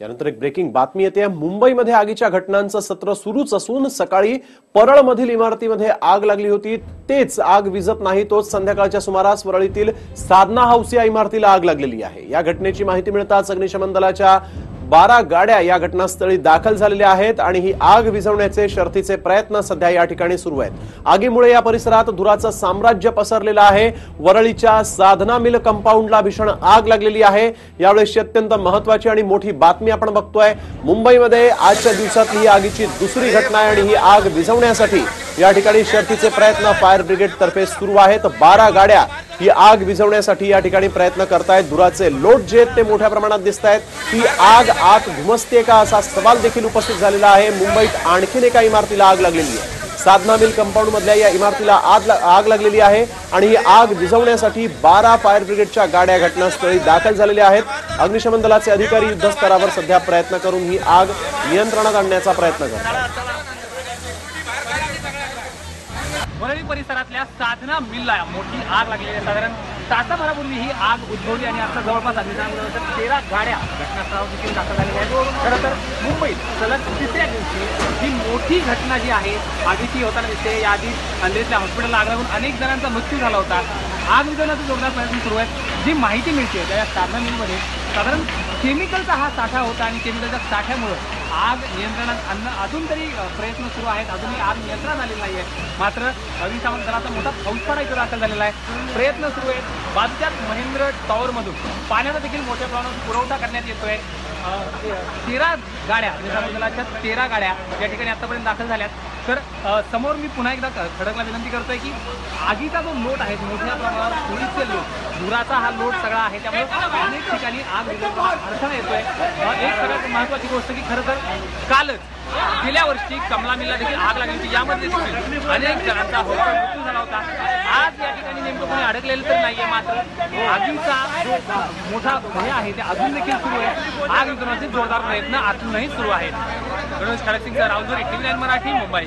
यानंतर एक ब्रेकिंग बातमी येते. मुंबईमध्ये आगीच्या घटनांचं सत्र सुरूच असून सकाळी परळमधील इमारतीमध्ये आग लागली होती. तेच आग विझत नाही तोच संध्याकाळच्या सुमारास वरळीतील साधना हाऊस या इमारतीला आग लागलेली आहे. या घटनेची माहिती मिळताच अग्निशमन दलाच्या बारा गाड्या या घटनास्थळी दाखल झालेल्या आहेत आणि ही आग विझवण्याचे शर्थीचे प्रयत्न सध्या या ठिकाणी सुरू आहेत. आगीमुळे या परिसरात धुराचं साम्राज्य पसरलेलं आहे. वरळीच्या साधना मिल कंपाऊंडला भीषण आग लागलेली आहे. यावेळेसची अत्यंत महत्वाची आणि मोठी बातमी आपण बघतोय. मुंबईमध्ये आजच्या दिवसात ही आगीची दुसरी घटना आहे आणि ही आग विझवण्यासाठी या ठिकाणी शर्थीचे प्रयत्न फायर ब्रिगेड तर्फे सुरू आहेत. बारा गाड्या ही आग विझवण्यासाठी या ठिकाणी प्रयत्न करतायत. धुराचे लोट जे आहेत ते मोठ्या प्रमाणात दिसत आहेत ही आग आत घुमसते का असा सवाल देखील उपस्थित झालेला आहे. मुंबईत आणखीन एका इमारतीला आग लागलेली आहे. साधना मिल कंपाऊंड मधल्या या इमारतीला आग आग लागलेली आहे आणि ही आग विझवण्यासाठी बारा फायर ब्रिगेडच्या गाड्या घटनास्थळी दाखल झालेल्या आहेत. अग्निशमन दलाचे अधिकारी युद्धस्तरावर सध्या प्रयत्न करून ही आग नियंत्रणात आणण्याचा प्रयत्न करतात. परिसरातल्या साधना मिलला. मोठी आग लागलेली आहे साधारण तासाभरापूर्वी ही आग उद्भवली आणि आता जवळपास अग्निशामक तेरा गाड्या घटनास्थळावर देखील दाखल झालेल्या आहेत. खरं तर मुंबईत सलग तिसऱ्या दिवशी ही मोठी घटना जी आहे आगीची होताना दिसते. याआधी अंधेरीतल्या हॉस्पिटलला आग लागून अनेक जणांचा मृत्यू झाला होता. आग विजवण्याचा जोरदार प्रयत्न सुरू आहेत. जी माहिती मिळते त्या या साधना मिलमध्ये साधारण केमिकलचा हा साठा होता आणि केमिकलच्या साठ्यामुळं आग नियंत्रणात आणणं अजून तरी प्रयत्न सुरू आहेत. अजूनही आग नियंत्रणात आलेली नाही आहे मात्र अग्निशामक दलाचा मोठा फौजफाटा इथं दाखल झालेला आहे. प्रयत्न सुरू आहेत. बाजूच्याच महेंद्र टॉवरमधून पाण्याचा देखील मोठ्या प्रमाणात पुरवठा करण्यात येतोय. आहे ते- तेरा गाड्या अग्निशामक दलाच्या तेरा गाड्या या ठिकाणी आतापर्यंत दाखल झाल्यात. तर समोर मी पुन्हा एकदा खडकला विनंती करतोय की आगीचा जो लोट आहे मोठ्या प्रमाणावर पोलीसचे लोट धुराचा हा लोट सगळा आहे त्यामुळे अनेक ठिकाणी आग अडथळा येतोय. एक सगळ्यात महत्वाची गोष्ट की खरं तर कालच गेल्या वर्षी कमला मिलला देखील आग लागली होती यामध्ये देखील अनेक जणांचा होता मृत्यू झाला होता. आज या ठिकाणी नेमकं कोणी अडकलेलं तर नाहीये मात्र आगीचा जो मोठा भय आहे ते अजून देखील सुरू आहे. आग विझवण्याचे जोरदार प्रयत्न अजूनही सुरू आहेत. Ganesh Khadaksingh Raut TV nine Marathi Mumbai.